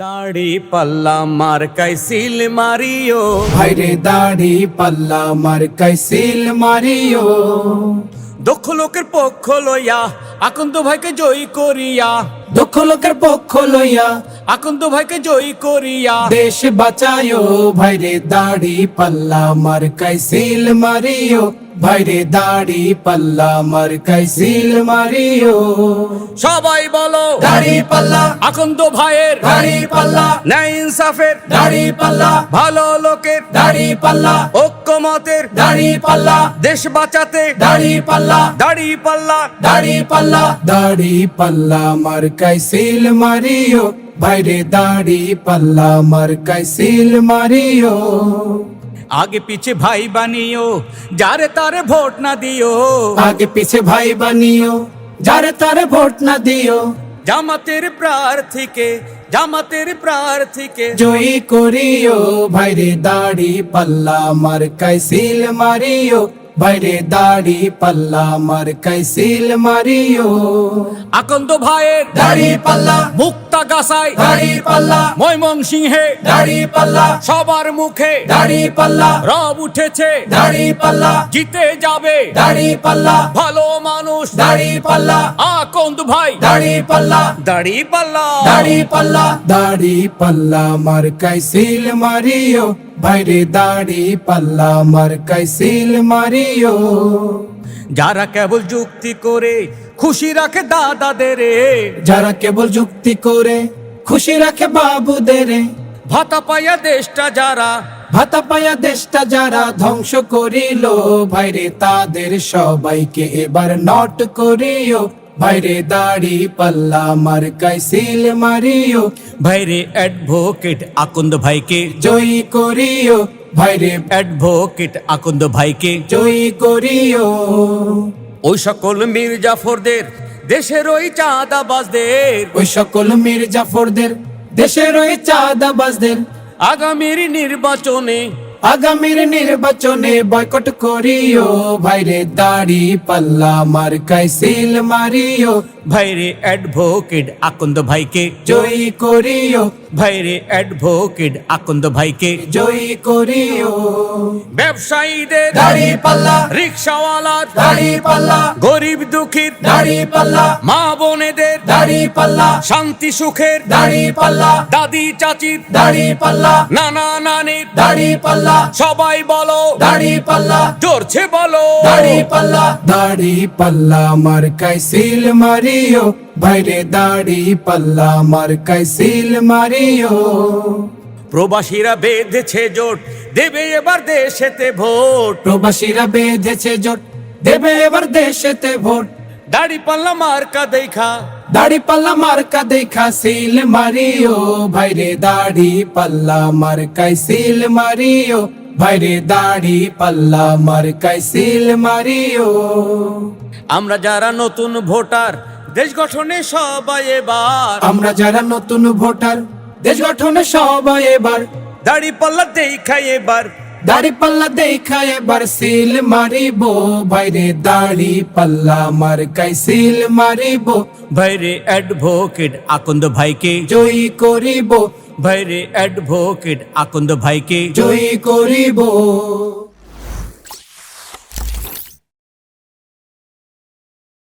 দাড়ি পাল্লা মার কাইসিল মারিও। ভাইরে দাড়ি পাল্লা মার কাইসিল মারিও। দক্ষ লোকের পক্ষ লইয়া আকন্দ ভাইকে জয় করিয়া। দুঃখ লোকের পক্ষ লইয়া। আকন্দ ভাইকে জয়ী করিয়া। দেশ বাঁচায়ো ভাইরে দাড়ি পাল্লা মার কাইসিল মারিও। ভাইরে দাড়ি পাল্লা মার কাইসিল মারিও। সবাই বলো দাড়ি পাল্লা। আকন্দ ভাইয়ের। দাড়ি পাল্লা। ন্যায় ইনসাফের। দাড়ি পাল্লা। ভালো লোকের। দাড়ি পাল্লা। ঐক্যমতের। দাড়ি পাল্লা। দেশ বাঁচাতে। দাড়ি পাল্লা। দাড়ি পাল্লা। দাড়ি পাল্লা। দাড়ি পাল্লা মার কাইসিল মারিও ভাইরে দাড়ি পাল্লা মার কাইসিল মারিও। আগে পিছে ভাই বানিও যারে তারে ভোট না দিও। আগে পিছে ভাই বানিও যারে তারে ভোট না দিও। জামাতের প্রার্থীকে জামাতের প্রার্থীকে। জয়ী করিও ভাইরে দাড়ি পাল্লা মার কাইসিল মারিও। ভাইরে দাড়ি পাল্লা মার কাইসিল মারিও আকন্দ ভাইয়ের দাড়ি পাল্লা মুক্তা গাছায় দাড়ি পাল্লা ময়মন সিংহে দাড়ি পাল্লা সবার মুখে দাড়ি পাল্লা রব উঠেছে দাড়ি পাল্লা জিতে যাবে দাড়ি পাল্লা ভালো মানুষ দাড়ি পাল্লা আকন্দ ভাই দাড়ি পাল্লা দাড়ি পাল্লা দাড়ি পাল্লা দাড়ি পাল্লা মার কাইসিল মারিও ভাইরে দাড়ি পাল্লা মার কাইসিল মারিও যারা কেবল যুক্তি করে খুশি রাখে দাদাদের যারা কেবল যুক্তি করে খুশি রাখে বাবুদের ভাতা পাইয়া দেশটা যারা ভাতা পায়া দেশটা যারা ধ্বংস করিল ভাইরে তাদের সবাইকে এবার নট করিও। ভাইরে দাড়ি পাল্লা মার কাইসিল মারিও। ভাইরে অ্যাডভোকেট আকন্দ ভাইকে। জয়ী করিও। ভাইরে অ্যাডভোকেট আকন্দ ভাইকে। জয়ী করিও। ওই সকল মীর জাফরদের দেশের ওই চাঁদাবাজদের। ওই সকল মীর জাফরদের দেশের ওই চাঁদাবাজদের। আগামীর নির্বাচনে আগামীর নির্বাচনে বয়কট করিও। ভাইরে দাড়ি পাল্লা মার কাইসিল মারিও। ভাইরে অ্যাডভোকেট আকন্দ ভাইকে জয়ী করিও। ভাইরে অ্যাডভোকেট আকন্দ ভাইকে জয়ী করিও। ব্যবসায়ীদের দাড়ি পাল্লা রিক্সাওয়ালার দাড়ি পাল্লা গরিব দুঃখীর দাড়ি পাল্লা মা বোনেদের দাড়ি পাল্লা শান্তি সুখের দাড়ি পাল্লা দাদি চাচির দাড়ি পাল্লা নানা নানির দাড়ি পাল্লা সবাই বলো দাড়ি পাল্লা জোরছে বলো দাড়ি পাল্লা দাড়ি পাল্লা মার কাইসিল মারিও ভাইরে দাড়ি পাল্লা মার কাইসিল মারিও প্রবাসীরা বেঁধেছে জোট দেবে এবার দেশেতে ভোট। প্রবাসীরা বেঁধেছে জোট দেবে এবার দেশেতে ভোট। দাড়ি পাল্লা মার্কা দেখা। দাড়ি পাল্লা মার্কা দেখা সিল মারিও ভাইরে দাড়ি পাল্লা মার কাইসিল মারিও ভাইরে দাড়ি পাল্লা মার কাইসিল মারিও। আমরা যারা নতুন ভোটার দেশ গঠনে সবাই এবার। আমরা যারা নতুন ভোটার দেশ গঠনে সবাই এবার। দাড়ি পাল্লা দেখাই এবার। দাড়ি পাল্লা দেখা এবার সিল মারিব। বাইরে দাড়ি পাল্লা মার কাই সিল মারিব। ভাইরে অ্যাডভোকেট আকন্দ ভাইকে। জয়ী করিব। ভাইরে অ্যাডভোকেট আকন্দ ভাইকে। জয়ী করিব।